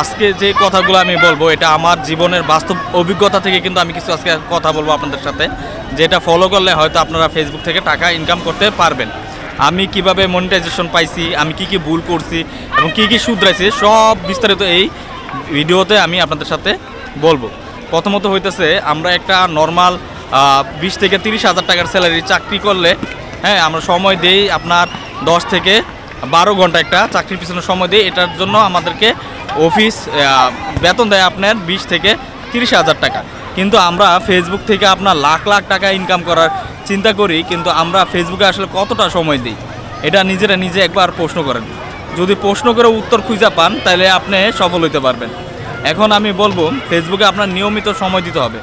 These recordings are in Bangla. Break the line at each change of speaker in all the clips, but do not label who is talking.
আজকে যে কথাগুলো আমি বলব, এটা আমার জীবনের বাস্তব অভিজ্ঞতা থেকে কিন্তু আমি কিছু আজকে কথা বলব আপনাদের সাথে। যেটা ফলো করলে হয়তো আপনারা ফেসবুক থেকে টাকা ইনকাম করতে পারবেন। আমি কীভাবে মনিটাইজেশন পাইছি, আমি কি কি ভুল করছি এবং কি কি শুধরাইছি, সব বিস্তারিত এই ভিডিওতে আমি আপনাদের সাথে বলব। প্রথমত হইতেছে, আমরা একটা নর্মাল বিশ থেকে তিরিশ হাজার টাকার স্যালারি চাকরি করলে হ্যাঁ আমরা সময় দেই আপনার দশ থেকে বারো ঘণ্টা একটা চাকরির পিছনে সময় দিই। এটার জন্য আমাদেরকে অফিস বেতন দেয় আপনার বিশ থেকে তিরিশ হাজার টাকা। কিন্তু আমরা ফেসবুক থেকে আপনার লাখ লাখ টাকা ইনকাম করার চিন্তা করি, কিন্তু আমরা ফেসবুকে আসলে কতটা সময় দিই? এটা নিজেরা নিজে একবার প্রশ্ন করেন। যদি প্রশ্ন করে উত্তর খুঁজে পান, তাহলে আপনি সফল হতে পারবেন। এখন আমি বলব ফেসবুকে আপনার নিয়মিত সময় দিতে হবে।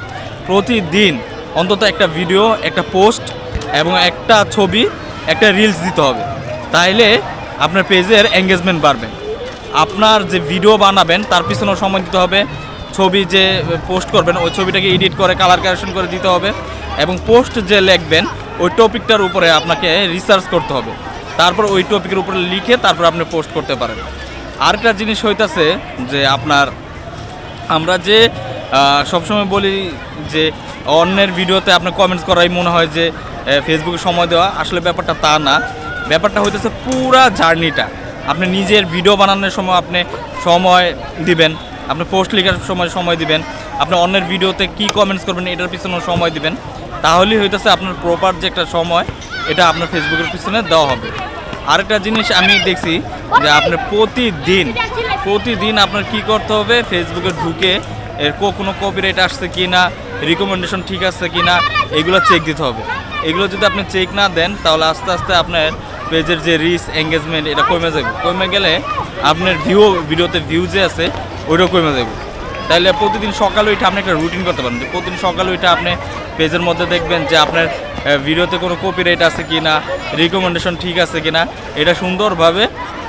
প্রতিদিন অন্তত একটা ভিডিও একটা পোস্ট এবং একটা ছবি, একটা রিলস দিতে হবে। তাইলে আপনার পেজের এঙ্গেজমেন্ট বাড়বে। আপনার যে ভিডিও বানাবেন, তার পিছনেও সময় দিতে হবে। ছবি যে পোস্ট করবেন, ওই ছবিটাকে এডিট করে কালার কারেকশন করে দিতে হবে। এবং পোস্ট যে লিখবেন, ওই টপিকটার উপরে আপনাকে রিসার্চ করতে হবে। তারপর ওই টপিকের উপরে লিখে তারপর আপনি পোস্ট করতে পারেন। আরেকটা জিনিস হইতাছে যে আপনার, আমরা যে সবসময় বলি যে, অন্যের ভিডিওতে আপনার কমেন্টস করাই মনে হয় যে ফেসবুকে সময় দেওয়া। আসলে ব্যাপারটা তা না। ব্যাপারটা হইতেছে পুরা জার্নিটা আপনি নিজের ভিডিও বানানোর সময় আপনি সময় দিবেন, আপনি পোস্ট লেখার সময় সময় দিবেন, আপনি অন্যের ভিডিওতে কি কমেন্টস করবেন এটার পিছনেও সময় দিবেন, তাহলেই হইতেছে আপনার প্রপার যে একটা সময়, এটা আপনার ফেসবুকের পিছনে দেওয়া হবে। আরেকটা জিনিস আমি দেখছি যে আপনার প্রতিদিন প্রতিদিন আপনার কি করতে হবে? ফেসবুকে ঢুকে এর কোনো কপিরাইট আসছে কি না রিকমেন্ডেশন ঠিক আছে কি না এগুলো চেক দিতে হবে। এগুলো যদি আপনি চেক না দেন, তাহলে আস্তে আস্তে আপনার পেজের যে রিচ এঙ্গেজমেন্ট এটা কমে যাবে। কমে গেলে আপনার ভিউ ভিডিওতে ভিউ যে আছে, ওইটাও কমে যাবে। তাহলে প্রতিদিন সকালে ওইটা আপনি একটা রুটিন করতে পারেন। যে প্রতিদিন সকালে ওইটা আপনি পেজের মধ্যে দেখবেন যে আপনার ভিডিওতে কোনো কপি কপিরাইট আছে কি না রিকমেন্ডেশন ঠিক আছে কি না এটা সুন্দরভাবে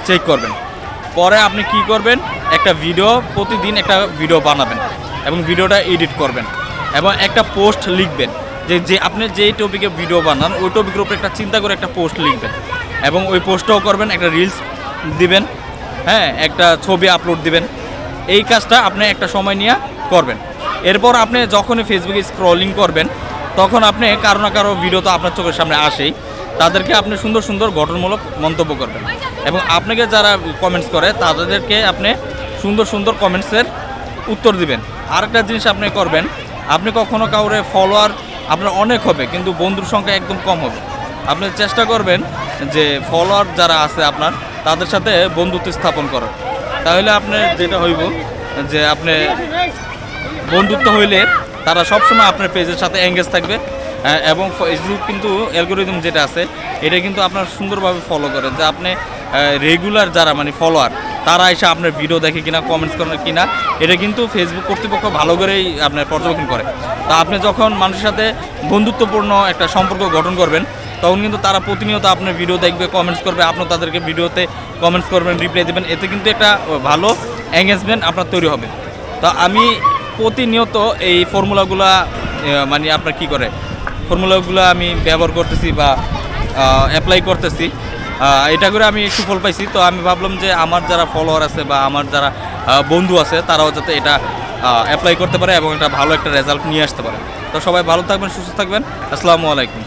চেক করবেন। পরে আপনি কি করবেন? একটা ভিডিও প্রতিদিন একটা ভিডিও বানাবেন এবং ভিডিওটা এডিট করবেন এবং একটা পোস্ট লিখবেন। যে যে আপনি যেই টপিকে ভিডিও বানান, ওই টপিকের উপরে একটা চিন্তা করে একটা পোস্ট লিখবেন। এবং ওই পোস্টটাও করবেন, একটা রিলস দিবেন হ্যাঁ একটা ছবি আপলোড দিবেন। এই কাজটা আপনি একটা সময় নিয়ে করবেন। এরপর আপনি যখনই ফেসবুকে স্ক্রলিং করবেন, তখন আপনি কারও না কারও ভিডিও তো আপনার চোখের সামনে আসেই, তাদেরকে আপনি সুন্দর সুন্দর গঠনমূলক মন্তব্য করবেন। এবং আপনাকে যারা কমেন্টস করে, তাদেরকে আপনি সুন্দর সুন্দর কমেন্টসের উত্তর দিবেন। আরেকটা জিনিস আপনি করবেন, আপনি কখনো কাউরে ফলোয়ার আপনার অনেক হবে, কিন্তু বন্ধুর সংখ্যা একদম কম হবে। আপনি চেষ্টা করবেন যে ফলোয়ার যারা আছে আপনার, তাদের সাথে বন্ধুত্ব স্থাপন করার তাহলে আপনার যেটা হইব, যে আপনি বন্ধুত্ব হইলে তারা সবসময় আপনার পেজের সাথে এঙ্গেজ থাকবে। এবং ফেসবুক কিন্তু অ্যালগোরিদম যেটা আছে, এটা কিন্তু আপনার সুন্দরভাবে ফলো করে, যে আপনি রেগুলার যারা মানে ফলোয়ার তারা এসে আপনার ভিডিও দেখে কিনা কমেন্টস করে কিনা, এটা কিন্তু ফেসবুক কর্তৃপক্ষ ভালো করেই আপনার পর্যবেক্ষণ করে। তা আপনি যখন মানুষের সাথে বন্ধুত্বপূর্ণ একটা সম্পর্ক গঠন করবেন তখন কিন্তু তারা প্রতিনিয়ত আপনার ভিডিও দেখবে কমেন্টস করবে আপনি তাদেরকে ভিডিওতে কমেন্টস করবেন রিপ্লাই দেবেন। এতে কিন্তু একটা ভালো এঙ্গেজমেন্ট আপনার তৈরি হবে। তা আমি প্রতিনিয়ত এই ফর্মুলাগুলা মানে আপনার কি করে ফর্মুলাগুলো আমি ব্যবহার করতেছি বা অ্যাপ্লাই করতেছি। এটা করে আমি সুফল পাইছি। তো আমি ভাবলাম যে আমার যারা ফলোয়ার আছে বা আমার যারা বন্ধু আছে, তারাও যাতে এটা অ্যাপ্লাই করতে পারে এবং একটা ভালো একটা রেজাল্ট নিয়ে আসতে পারে। তো সবাই ভালো থাকবেন, সুস্থ থাকবেন। আসসালামু আলাইকুম।